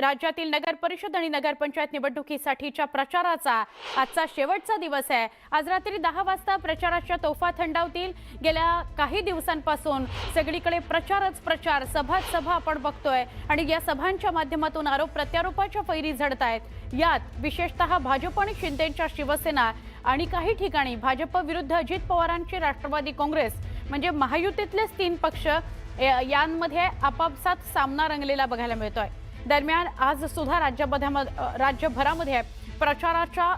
राज्यातील नगर परिषद आणि नगरपंचायत निवडणुकीसाठीच्या प्रचाराचा आजचा शेवटचा दिवस आहे. आज रात्री दहा वाजता प्रचाराच्या तोफा थंडावतील. गेल्या काही दिवसांपासून सगळीकडे प्रचारच प्रचार सभाच सभा आपण बघतोय आणि या सभांच्या माध्यमातून आरोप प्रत्यारोपाच्या फैरी झडत आहेत. यात विशेषतः भाजप आणि शिंदेच्या शिवसेना आणि काही ठिकाणी भाजप विरुद्ध अजित पवारांची राष्ट्रवादी काँग्रेस म्हणजे महायुतीतलेच तीन पक्ष यांमध्ये आपापसात सामना रंगलेला बघायला मिळतोय. दरम्यान आज सुद्धा राज्यभरामध्ये राज्यभरामध्ये प्रचाराच्या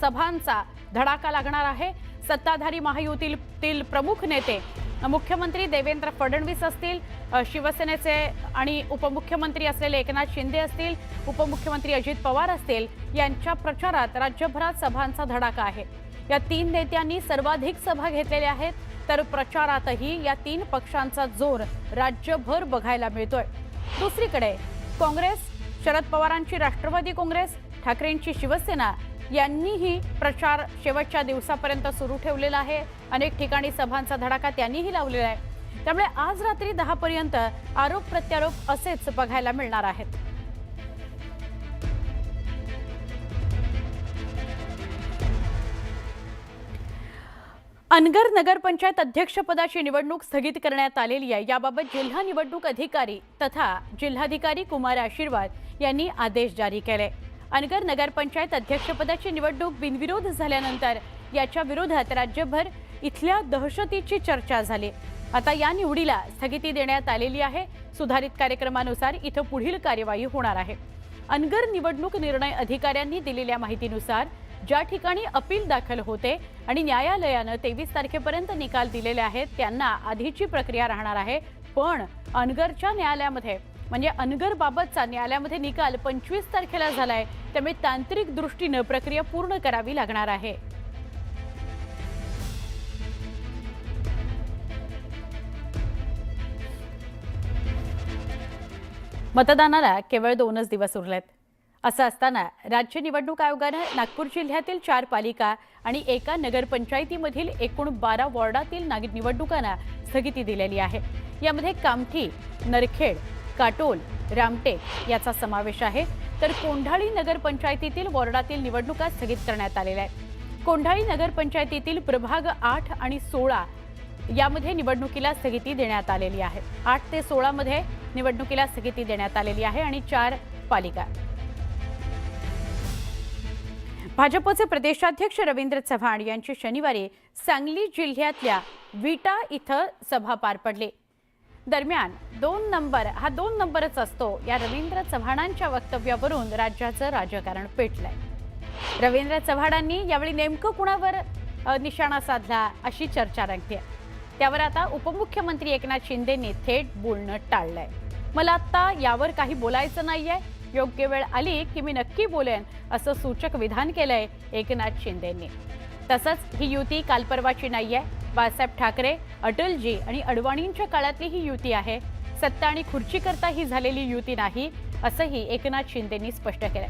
सभांचा धडाका लागणार आहे. सत्ताधारी महायुतीतील प्रमुख नेते मुख्यमंत्री देवेंद्र फडणवीस असतील शिवसेनेचे आणि उपमुख्यमंत्री असलेले एकनाथ शिंदे असतील उपमुख्यमंत्री अजित पवार असतील यांच्या प्रचारात राज्यभरात सभांचा धडाका आहे. या तीन नेत्यांनी सर्वाधिक सभा घेतलेल्या आहेत तर प्रचारातही या तीन पक्षांचा जोर राज्यभर बघायला मिळतोय. दुसरीकडे काँग्रेस शरद पवारांची राष्ट्रवादी काँग्रेस ठाकरेंची शिवसेना यांनीही प्रचार शेवटच्या दिवसापर्यंत सुरू ठेवलेला आहे. अनेक ठिकाणी सभांचा धडाका त्यांनीही लावलेला आहे. त्यामुळे आज रात्री दहापर्यंत आरोप प्रत्यारोप असेच बघायला मिळणार आहेत. अनगर नगरपंचायत अध्यक्षपदाची निवडणूक स्थगित करण्यात आलेली आहे. याबाबत जिल्हा निवडणूक अधिकारी तथा जिल्हाधिकारी कुमार आशीर्वाद यांनी आदेश जारी केले. अनगर नगरपंचायत अध्यक्षपदाची निवडणूक बिनविरोध झाल्यानंतर याच्या विरोधात राज्यभर इथल्या दहशतीची चर्चा झाली. आता या निवडीला स्थगिती देण्यात आलेली आहे. सुधारित कार्यक्रमानुसार इथं पुढील कार्यवाही होणार आहे. अनगर निवडणूक निर्णय अधिकाऱ्यांनी दिलेल्या माहितीनुसार ज्या ठिकाणी अपील दाखल होते आणि न्यायालयानं तेवीस तारखेपर्यंत निकाल दिलेले आहेत त्यांना आधीची प्रक्रिया राहणार आहे. पण अनगरच्या न्यायालयामध्ये म्हणजे अनगर बाबतचा न्यायालयामध्ये निकाल पंचवीस तारखेला झालाय त्यामुळे तांत्रिक दृष्टीनं प्रक्रिया पूर्ण करावी लागणार आहे. मतदानाला केवळ दोनच दिवस उरलेत. असं असताना राज्य निवडणूक आयोगानं नागपूर जिल्ह्यातील चार पालिका आणि एका नगरपंचायतीमधील एकूण बारा वॉर्डातील नाग- निवडणुकांना स्थगिती दिलेली आहे. यामध्ये कामठी नरखेड काटोल रामटेक याचा समावेश आहे. तर कोंढाळी नगरपंचायतीतील वॉर्डातील निवडणुका स्थगित करण्यात आलेल्या आहेत. कोंढाळी नगरपंचायतीतील प्रभाग आठ आणि सोळा यामध्ये निवडणुकीला स्थगिती देण्यात आलेली आहे. आठ ते सोळामध्ये निवडणुकीला स्थगिती देण्यात आलेली आहे आणि चार पालिका. भाजपचे प्रदेशाध्यक्ष रवींद्र चव्हाण यांची शनिवारी सांगली जिल्ह्यातल्या विटा इथं सभा पार पडली. दरम्यान दोन नंबर हा दोन नंबरच असतो या रवींद्र चव्हाणांच्या वक्तव्यावरून राज्याचं राजकारण पेटलंय. रवींद्र चव्हाणांनी यावेळी नेमकं कुणावर निशाणा साधला अशी चर्चा रंगते. त्यावर आता उपमुख्यमंत्री एकनाथ शिंदेने थेट बोलणं टाळलंय. मला आत्ता यावर काही बोलायचं नाहीये. योग्य वेळ आली की मी नक्की बोलेन असं सूचक विधान केलंय एकनाथ शिंदेंनी. तसंच ही युती कालपर्वाची आहे बाळासाहेब ठाकरे अटलजी आणि अडवाणींच्या काळातली ही युती आहे. सत्ता आणि खुर्चीकरता ही झालेली युती नाही असंही एकनाथ शिंदेंनी स्पष्ट केलंय.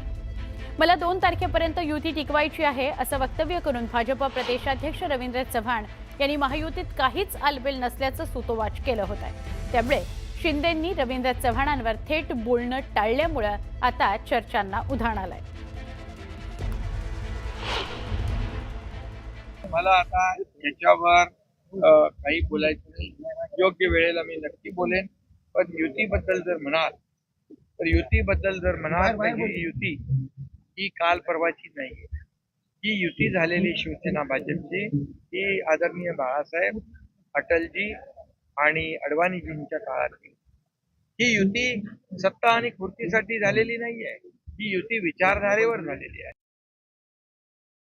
मला दोन तारखेपर्यंत युती टिकवायची आहे असं वक्तव्य करून भाजप प्रदेशाध्यक्ष रवींद्र चव्हाण यांनी महायुतीत काहीच आलबेल नसल्याचं सुतोवाच केलं होतं त्यामुळे शिंदेंनी रवींद्र चव्हाणांवर थेट बोलणं टाळल्यामुळं आता चर्चांना उधाण आलंय. मला आता याच्यावर काही बोलायचं नाही. योग्य वेळेला मी नक्की बोलेन. पण युतीबद्दल जर म्हणाल तर युतीबद्दल जर म्हणाल तर ही युती ही काल परवाची नाही ही युती झालेली शिवसेना भाजपची ही आदरणीय बाळासाहेब अटलजी आणि अडवाणीजींच्या काळातील. ही युती सत्ता आणि खुर्चीसाठी झालेली नाहीये. ही युती विचारधारेवर झालेली आहे.